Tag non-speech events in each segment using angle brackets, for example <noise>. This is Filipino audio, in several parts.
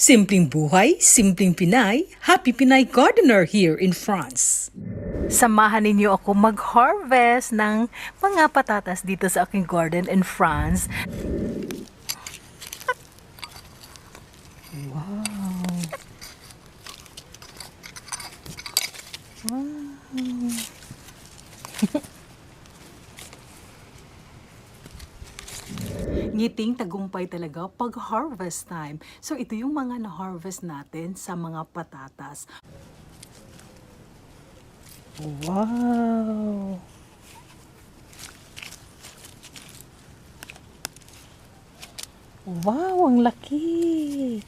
Simpleng buhay, simpleng Pinay, Happy Pinay Gardener here in France. Samahan ninyo ako mag-harvest ng mga patatas dito sa aking garden in France. <laughs> Ngiting tagumpay talaga pag harvest time. So ito yung mga na-harvest natin sa mga patatas. Wow! Wow, ang laki!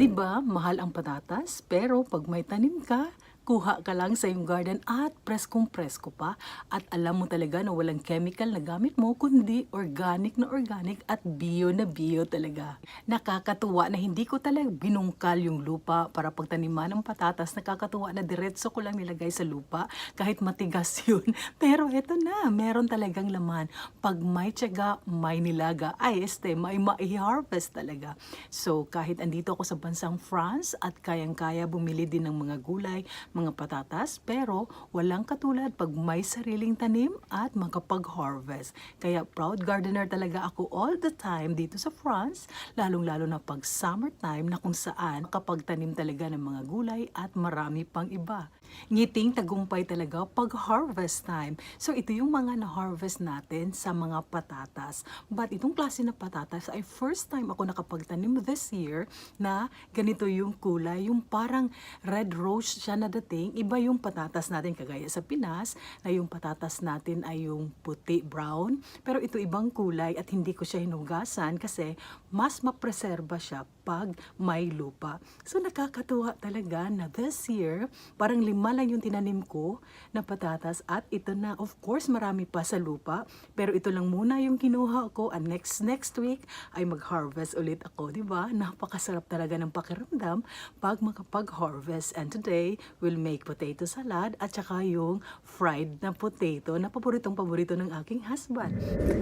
Di ba, mahal ang patatas, pero pag may tanim ka, kuha ka lang sa iyong garden at preskong presko pa at alam mo talaga na walang chemical na gamit mo kundi organic na organic at bio na bio talaga. Nakakatuwa na hindi ko talaga binungkal yung lupa para pagtaniman ng patatas. Nakakatuwa na diretso ko lang nilagay sa lupa kahit matigas <laughs> yun. Pero eto na, meron talagang laman. Pag may tiyaga, may nilaga. Ay, este, may ma-harvest talaga. So, kahit andito ako sa bansang France at kayang-kaya bumili din ng mga gulay, mga patatas, pero walang katulad pag may sariling tanim at makapag-harvest. Kaya proud gardener talaga ako all the time dito sa France, lalong-lalo na pag summertime na kung saan kapag tanim talaga ng mga gulay at marami pang iba. Ngiting tagumpay talaga pag harvest time. So ito yung mga na-harvest natin sa mga patatas. But itong klase na patatas ay first time ako nakapagtanim this year na ganito yung kulay, yung parang red rose siya na dating. Iba yung patatas natin kagaya sa Pinas na yung patatas natin ay yung puti brown. Pero ito ibang kulay at hindi ko siya hinugasan kasi mas mapreserba siya pag may lupa. So nakakatuwa talaga na this year, parang lima lang yung tinanim ko na patatas at ito na, of course, marami pa sa lupa. Pero ito lang muna yung kinuha ko and next next week ay mag-harvest ulit ako, di ba? Napakasarap talaga ng pakiramdam pag makapag-harvest. And today, we'll make potato salad at saka yung fried na potato na paboritong paborito ng aking husband.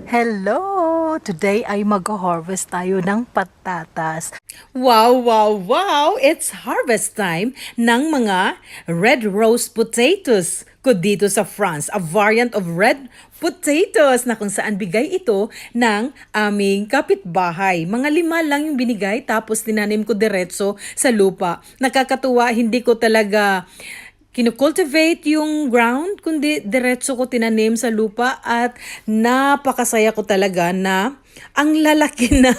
Hello! Today ay mag-harvest tayo ng patatas. Wow, wow, wow! It's harvest time ng mga red rose potatoes ko dito sa France. A variant of red potatoes na kung saan bigay ito ng aming kapitbahay. Mga lima lang yung binigay tapos tinanim ko diretso sa lupa. Nakakatuwa, hindi ko talaga kinukultivate yung ground, kundi diretso ko tinanim sa lupa at napakasaya ko talaga na ang lalaki <laughs> na,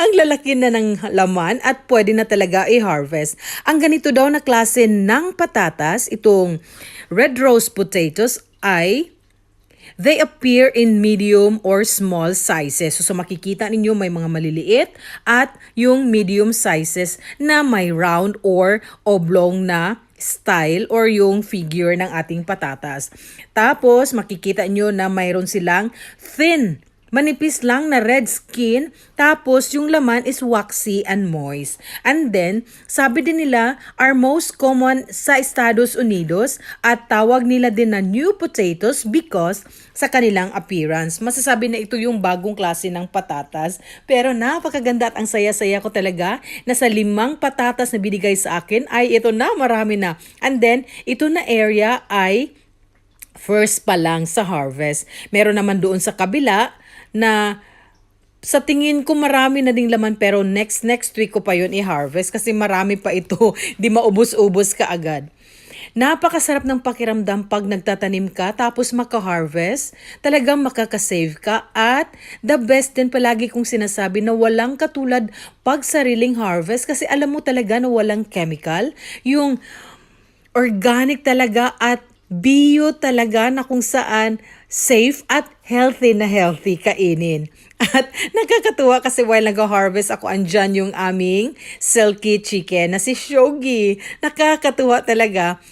ang lalaki na ng laman at pwede na talaga i-harvest. Ang ganito daw na klase ng patatas, itong red rose potatoes ay They appear in medium or small sizes. So, so makikita ninyo may mga maliliit at yung medium sizes na may round or oblong na style or yung figure ng ating patatas. Tapos makikita nyo na mayroon silang thin Manipis lang na red skin, tapos yung laman is waxy and moist. And then, sabi din nila, are most common sa Estados Unidos at tawag nila din na new potatoes because sa kanilang appearance. Masasabi na ito yung bagong klase ng patatas, pero napakaganda at ang saya-saya ko talaga na sa limang patatas na binigay sa akin ay ito na, marami na. And then, ito na area ay first pa lang sa harvest. Meron naman doon sa kabila na sa tingin ko marami na ding laman pero next next week ko pa yun i-harvest kasi marami pa ito, <laughs> di maubos-ubos ka agad. Napakasarap ng pakiramdam pag nagtatanim ka tapos maka-harvest. Talagang makakasave ka at the best din palagi kong sinasabi na walang katulad pag sariling harvest kasi alam mo talaga na walang chemical. Yung organic talaga at bio talaga na kung saan safe at healthy na healthy kainin. <laughs> At nakakatuwa kasi while nag-harvest ako, andyan yung aming silky chicken na si Shogi. Nakakatuwa talaga.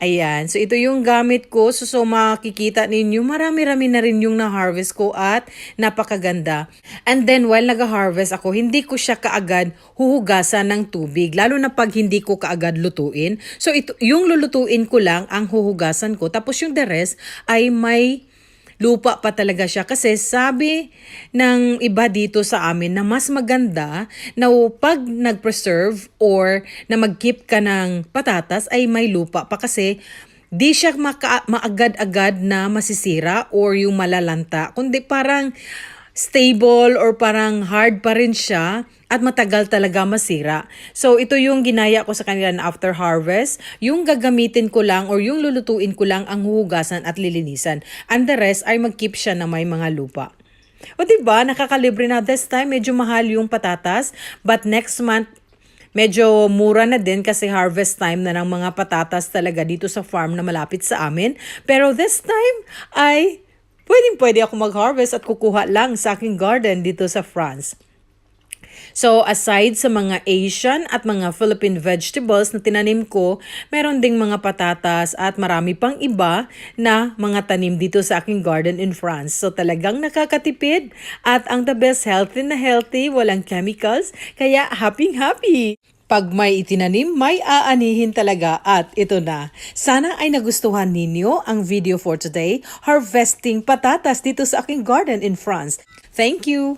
Ayan, so ito yung gamit ko. So, so makikita ninyo, marami-rami na rin yung na-harvest ko at napakaganda. And then, while nag-harvest ako, hindi ko siya kaagad huhugasan ng tubig. Lalo na pag hindi ko kaagad lutuin. So, ito, yung lulutuin ko lang ang huhugasan ko. Tapos yung the rest ay may lupa pa talaga siya. Kasi sabi ng iba dito sa amin na mas maganda na pag nag-preserve or na mag-keep ka ng patatas ay may lupa pa. Kasi di siya maagad-agad na masisira or yung malalanta. Kundi parang stable or parang hard pa rin siya at matagal talaga masira. So ito yung ginaya ko sa kanila na after harvest, yung gagamitin ko lang or yung lulutuin ko lang ang huhugasan at lilinisan. And the rest ay mag-keep siya na may mga lupa. O diba, nakakalibre na this time, medyo mahal yung patatas. But next month, medyo mura na din kasi harvest time na ng mga patatas talaga dito sa farm na malapit sa amin. Pero this time ay pwedeng pwede ako mag-harvest at kukuha lang sa aking garden dito sa France. So aside sa mga Asian at mga Philippine vegetables na tinanim ko, meron ding mga patatas at marami pang iba na mga tanim dito sa aking garden in France. So talagang nakakatipid at ang the best healthy na healthy, walang chemicals, kaya happy happy. Pag may itinanim, may aanihin talaga at ito na. Sana ay nagustuhan ninyo ang video for today, harvesting patatas dito sa aking garden in France. Thank you!